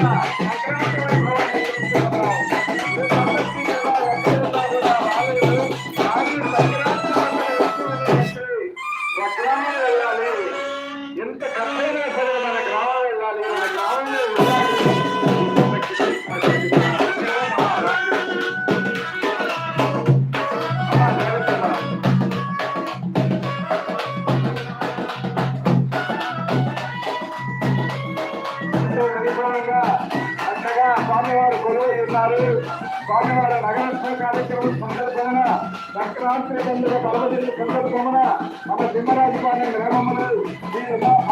ఎంత గారు స్వామివారి నగరోత్సవ కార్యక్రమం సందర్భమున సంక్రాంతి పండుగ పర్వదిన సందర్భమున మన సింహరాజపాలెం గ్రామములు శ్రీ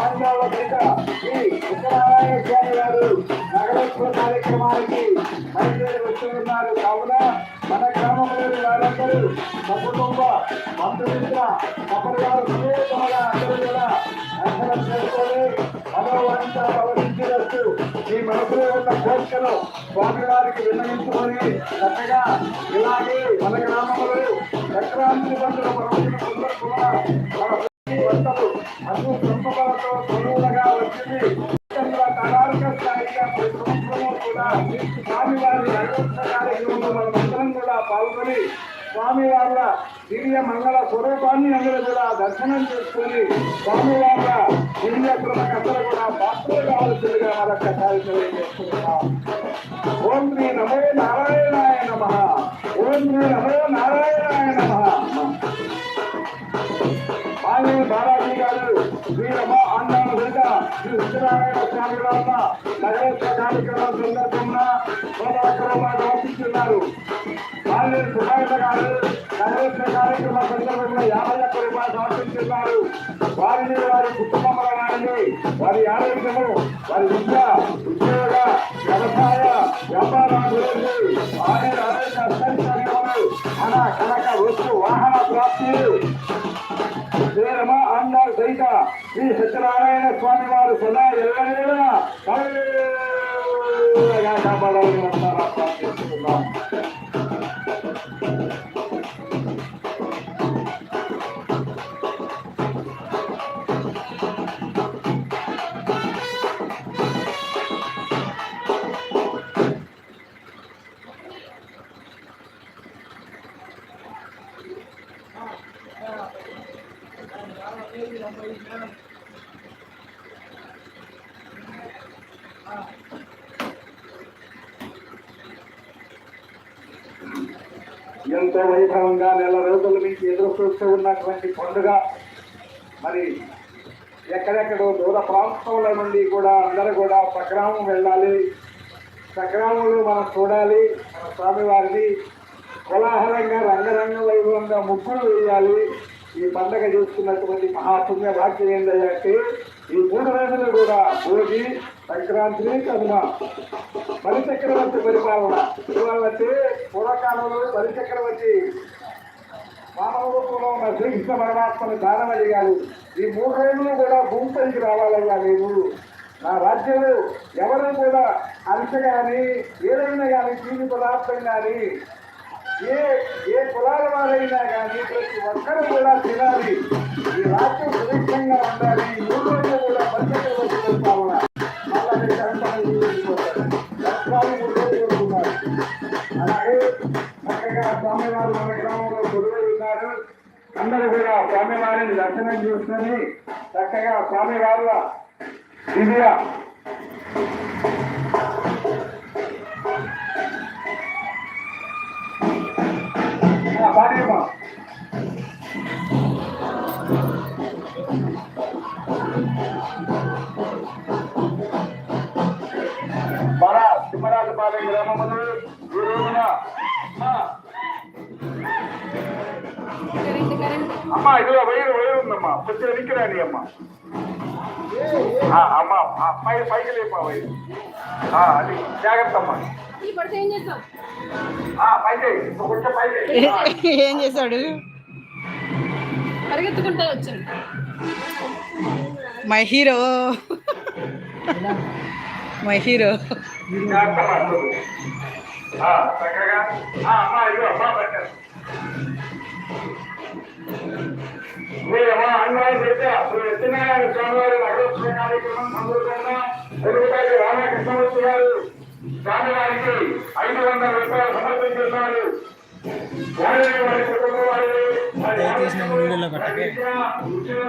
ఆంధ్రాల బయట శ్రీ ఉత్తరారాయణ స్వామి గారు నగరోత్సవ కార్యక్రమానికి బయలుదేరి వస్తున్నారు కావున మన గ్రామంలోని వారందరూ సకుటుంబ బంధుమిత్ర సపరివారు సురేతముగా అందరూ కూడా దర్శనం చేసుకొని మనోవంతా ప్రవహించినట్టు ఈ మనసులో ఉన్న కోరికను స్వామి వారికి విన్నవించుకొని చక్కగా ఇలాగే మన గ్రామంలో సంక్రాంతి పండుగ ప్రవచన సందర్భంగా మన వంటలు అటు సంపదలతో వచ్చింది. స్థాయిగా ప్రతి సంవత్సరము కూడా స్వామివారి నైవేద్య కార్యక్రమంలో మనమందరం కూడా పాల్గొని స్వామివార్ల దివ్య మంగళ స్వరూపాన్ని అందరూ కూడా దర్శనం చేసుకుని స్వామివార్ల దివ్య కృపకందరూ కావాల్సిందిగా కథాలు తెలియజేస్తున్నాం ఓం శ్రీ నమో నారాయణాయ నమ. ఓం శ్రీ నమో నారాయణాయ నమ. మాయే బాలాజీ గారు శ్రీ రమ అన్నాను సరిత శ్రీ సత్యనారాయణ స్వామి వార్ల నగరోత్సవ కార్యక్రమం సందర్భంగా సోదరక్రమంగా సమర్పిస్తున్నారు సుభాష గారు నగరోత్సవ కార్యక్రమ సందర్భంగా యాభై ఒక్క రూపాయలు సమర్పించున్నారు వారిని వారి కుటుంబంలో వారి ఆరోగ్యము వారి విద్య ఉద్యోగ వ్యవసాయ వ్యాపారాభివృద్ధి ఆయన ఆరోగ్య మన కనక వస్తు వాహన ప్రాప్తి శ్రీరమ ఆండాల్ సహిత శ్రీ సత్యనారాయణ స్వామి వారు సదా ఎల్లవేళ కాపాడాలని ప్రార్థిస్తున్నాం ఎంతో వైభవంగా నెల రోజుల నుంచి ఎదురు చూస్తూ ఉన్నటువంటి పండుగ. మరి ఎక్కడెక్కడో దూర ప్రాంతంలో నుండి కూడా అందరూ కూడా సగ్రామం వెళ్ళాలి. సగ్రామంలో మనం చూడాలి. మన స్వామివారిని కోలాహలంగా రంగరంగ వైభవంగా ముగ్గులు వేయాలి. ఈ పండగ చూస్తున్నటువంటి మహాపుణ్య భాగ్యం ఏంటంటే ఈ మూడు రోజులు కూడా భోగి సంక్రాంతి కనుమ. బలిచక్రవర్తి పరిపాలన. ఇవాళంటే పూర్వకాలంలో బలిచక్రవర్తి మానవ రూపంలో ఉన్న శ్రీకృష్ణ పరమాత్మను దానం అడిగాడు ఈ మూడు రోజులు కూడా భూమిపైకి రావాలయ్యా నేను నా రాజ్యంలో ఎవరు కూడా అంశ కానీ ఏదైనా కానీ తీని పదార్థం కానీ ఏ ఏ కులాల వారైనా కానీ ప్రతి ఒక్కరు కూడా తినాలి. ఈ రాజ్యం సురక్షంగా ఉండాలి. ఈ మూడు కూడా బలిచక్రవర్తి పరిపాలన అలాగే సంతానం మూడు ఉన్నారు అలాగే చక్కగా స్వామివారు మన గ్రామంలో కొలువై ఉన్నారు. అందరూ కూడా స్వామివారిని దర్శనం చేసుకొని చక్కగా స్వామివార్ల దివ్య ఈ రోజున అమ్మా ఇదిగో వైరు వైరు ఉందమ్మా. కొంచెం వెనక్కి రాని అమ్మా పై పైకి లేపా వైరు. అది జాగ్రత్త అమ్మా. ఏం చేస్తాం? ఆ, పైకి ఇంకో కొంచెం పైకి. ఆ, ఏం చేశాడు పరిగెత్తుకుంటూ వచ్చాను మై హీరో. My hero. అమ్మా, చూడు. ఆ, చక్కగా. అమ్మా ఇదిగో అమ్మా పెట్టారు చేస్తే అసలు ఎత్తినారాయణ స్వామివారి నగరోత్సవ కార్యక్రమం సందర్భంగా తెలుగుతాయి రామకృష్ణమూర్తి గారు స్వామివారికి ఐదు వందల రూపాయలు వారి కుటుంబం వారి